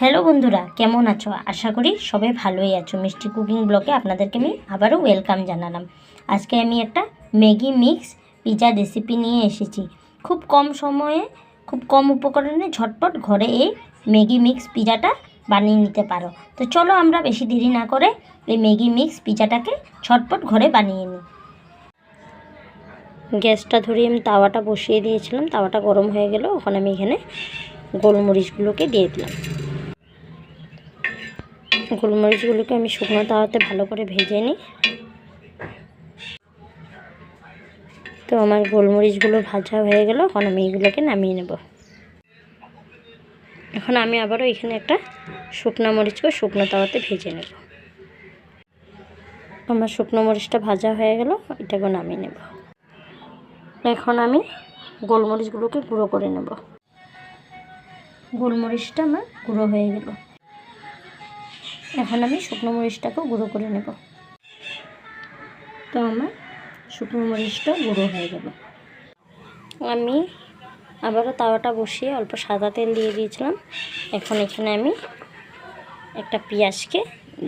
Hello বন্ধুরা, কেমন আছো? আশা করি সবাই ভালোই আছো। মিষ্টি কুকিং ব্লকে আপনাদেরকে আমি আবারও ওয়েলকাম জানালাম। আজকে আমি একটা ম্যাগি মিক্স পিজা রেসিপি নিয়ে এসেছি। খুব কম সময়ে, খুব কম উপকরণে ঝটপট ঘরে এই ম্যাগি মিক্স পিজাটা বানিয়ে নিতে পারো। তো চলো আমরা বেশি দেরি না করে এই ম্যাগি মিক্স পিজাটাকে ঝটপট ঘরে বানিয়ে নিই। গ্যাসটা ধরিয়ে আমি তাওয়াটা বসিয়ে দিয়েছিলাম। তাওয়াটা গরম হয়ে গেল। ওখানে আমি এখানে গোলমরিচগুলোকে দিয়ে দিলাম। গোলমরিচগুলোকে আমি শুকনো তাওয়াতে ভালো করে ভেজে নিই। তো আমার গোলমরিচগুলো ভাজা হয়ে গেল, এখন আমি এগুলোকে নামিয়ে নেব। এখন আমি আবারও এখানে একটা শুকনো মরিচকে শুকনো তাওয়াতে ভেজে নেব। আমার শুকনো মরিচটা ভাজা হয়ে গেল এটাকে নামিয়ে নেব। এখন আমি গোলমরিচগুলোকে গুঁড়ো করে নেব। গোলমরিচটা আমার গুঁড়ো হয়ে গেল। এখন আমি শুকনো মরিচটাকেও গুঁড়ো করে নেব। তো আমার শুকনো মরিচটা গুঁড়ো হয়ে গেল। আমি আবারও তাওয়াটা বসিয়ে অল্প সাদা তেল দিয়ে দিয়েছিলাম। এখন এখানে আমি একটা পেঁয়াজকে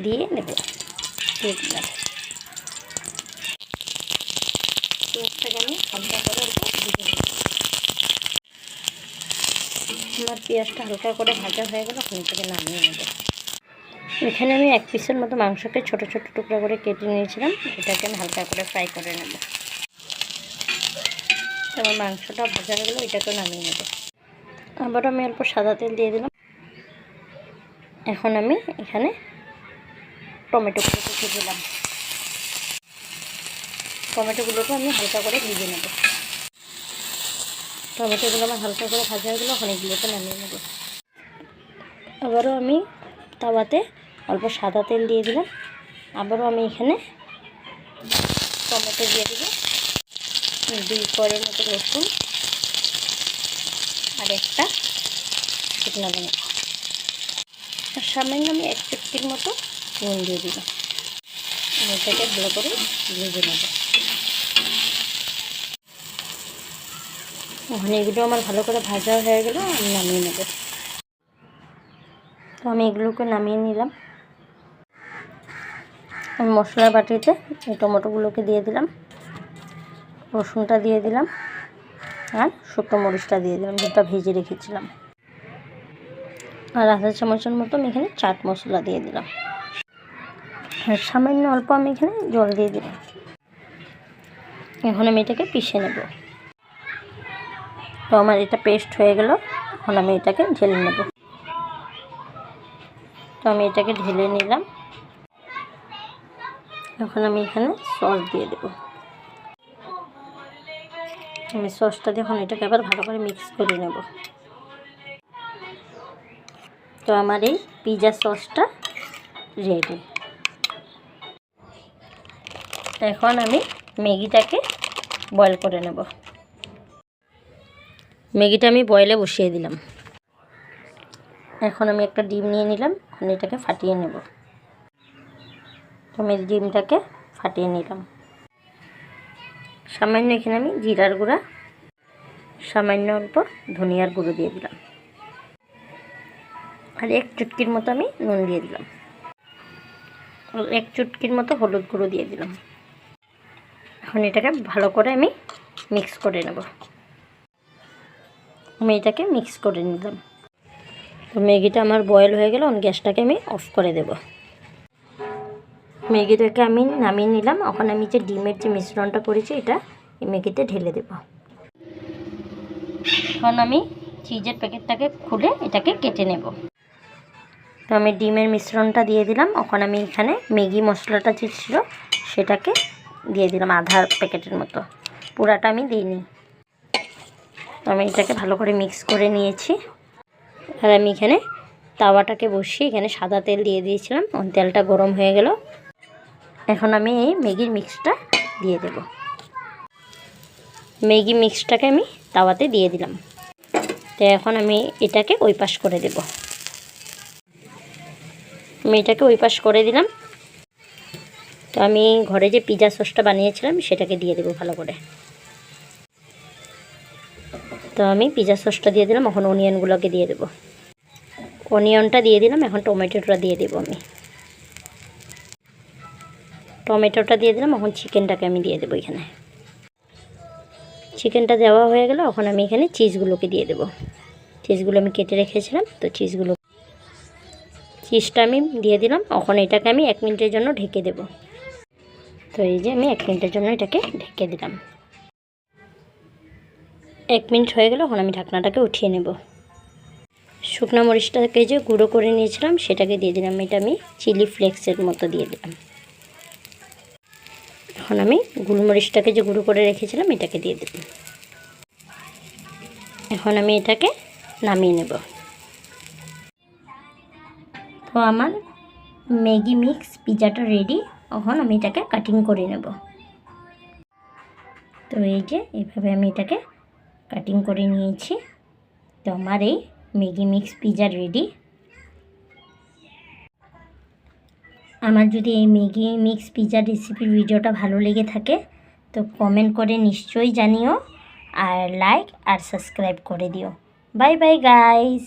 দিয়ে নেব দিয়ে আমি হালকা করে আমার পেঁয়াজটা হালকা করে ভাজা হয়ে গেল ওখান থেকে নামিয়ে নেব। এখানে আমি এক পিসের মতো মাংসকে ছোট ছোট টুকরা করে কেটে নিয়েছিলাম। এটাকে আমি হালকা করে ফ্রাই করে নেব। আমার মাংসটা ভাজা হয়ে গেলো, এটাকেও নামিয়ে নেব। আবার আমি অল্প সাদা তেল দিয়ে দিলাম। এখন আমি এখানে টমেটোগুলোকে দিয়ে দিলাম। টমেটোগুলোকে আমি হালকা করে ভেজে নেব। টমেটোগুলো আমার হালকা করে ভাজা হয়ে গেলো, এখন এগুলোকে নামিয়ে নেব। আবারও আমি তাওয়াতে অল্প সাদা তেল দিয়ে দিলাম। আবারও আমি এখানে টমেটো দিয়ে দিব দুই করের মতো রসুন আর একটা শুকনো লঙ্কা। আর সামান্য আমি এক চুটকির মতো নুন দিয়ে দিলাম। এটাকে ভালো করে ভেজে নেব। ওখানে এগুলো আমার ভালো করে ভাজা হয়ে গেল, আমি নামিয়ে নেব। তো আমি এগুলোকে নামিয়ে নিলাম। আমি মশলার বাটিতে এই টমেটোগুলোকে দিয়ে দিলাম, রসুনটা দিয়ে দিলাম, আর শুকনো মরিচটা দিয়ে দিলাম যেটা ভেজে রেখেছিলাম। আর আধা চামচের মতো আমি এখানে চাট মশলা দিয়ে দিলাম। আর সামান্য অল্প আমি এখানে জল দিয়ে দিলাম। এখন আমি এটাকে পিষে নেব। তো আমার এটা পেস্ট হয়ে গেল, এখন আমি এটাকে ঢেলে নেব। তো আমি এটাকে ঢেলে নিলাম। এখন আমি এখানে সস দিয়ে দেব। আমি সসটা দিয়ে এখন এটাকে আবার ভালো করে মিক্স করে নেব। তো আমার এই পিজা সসটা রেডি এখন আমি ম্যাগিটাকে বয়েল করে নেব। ম্যাগিটা আমি বয়েলে বসিয়ে দিলাম। এখন আমি একটা ডিম নিয়ে নিলাম, এখন এটাকে ফাটিয়ে নেব। আমি ডিমটাকে ফাটিয়ে নিলাম। সামান্য এখানে আমি জিরার গুঁড়া, সামান্য অল্প ধনিয়ার গুঁড়ো দিয়ে দিলাম। আর এক চুটকির মতো আমি নুন দিয়ে দিলাম। এক চুটকির মতো হলুদ গুঁড়ো দিয়ে দিলাম। এখন এটাকে ভালো করে আমি মিক্স করে নেব। আমি এটাকে মিক্স করে নিলাম। তো ম্যাগিটা আমার বয়েল হয়ে গেল গ্যাসটাকে আমি অফ করে দেবো। ম্যাগিটাকে আমি নামিয়ে নিলাম। এখন আমি যে ডিমের যে মিশ্রণটা করেছি, এটা ম্যাগিতে ঢেলে দেব। এখন আমি চিজের প্যাকেটটাকে খুলে এটাকে কেটে নেব। তো আমি ডিমের মিশ্রণটা দিয়ে দিলাম। এখন আমি এখানে ম্যাগি মশলাটা যে ছিল, সেটাকে দিয়ে দিলাম আধা প্যাকেটের মতো। পুরাটা আমি দিইনি। তো আমি এটাকে ভালো করে মিক্স করে নিয়েছি। আর আমি এখানে তাওয়াটাকে বসিয়ে এখানে সাদা তেল দিয়ে দিয়েছিলাম। তেলটা গরম হয়ে গেল। এখন আমি এই ম্যাগির মিক্সটা দিয়ে দেব। ম্যাগি মিক্সটাকে আমি তাওয়াতে দিয়ে দিলাম। তো এখন আমি এটাকে ওই পাশ করে দেব। আমি এটাকে ওই পাশ করে দিলাম। তো আমি ঘরে যে পিজা সসটা বানিয়েছিলাম, সেটাকে দিয়ে দেবো ভালো করে। তো আমি পিজা সসটা দিয়ে দিলাম, এখন অনিয়নগুলোকে দিয়ে দেবো। অনিয়নটা দিয়ে দিলাম, এখন টমেটোটা দিয়ে দেবো আমি। টমেটোটা দিয়ে দিলাম, এখন চিকেনটাকে আমি দিয়ে দেবো এখানে। চিকেনটা দেওয়া হয়ে গেল, এখন আমি এখানে চিজগুলোকে দিয়ে দেবো। চিজগুলো আমি কেটে রেখেছিলাম, তো চিজগুলো চিজটা আমি দিয়ে দিলাম, এখন এটাকে আমি এক মিনিটের জন্য ঢেকে দেব। তো এই যে আমি এক মিনিটের জন্য এটাকে ঢেকে দিলাম। এক মিনিট হয়ে গেল, এখন আমি ঢাকনাটাকে উঠিয়ে নেব। শুকনো মরিচটাকে যে গুঁড়ো করে নিয়েছিলাম, সেটাকে দিয়ে দিলাম। এটা আমি চিলি ফ্লেক্সের মতো দিয়ে দিলাম। এখন আমি গোলমরিচটাকে যে গুঁড়ো করে রেখেছিলাম, এটাকে দিয়ে দিলাম এখন আমি এটাকে নামিয়ে নেব। তো আমার ম্যাগি মিক্স পিজাটা রেডি এখন আমি এটাকে কাটিং করে নেব। তো এই যে এইভাবে আমি এটাকে কাটিং করে নিয়েছি। তো আমার এই ম্যাগি মিক্স পিজা রেডি আমার যদি এই ম্যাগি মিক্স পিজা রেসিপির ভিডিওটা ভালো লেগে থাকে, তো কমেন্ট করে নিশ্চয়ই জানিও। আর লাইক আর সাবস্ক্রাইব করে দিও। Bye bye guys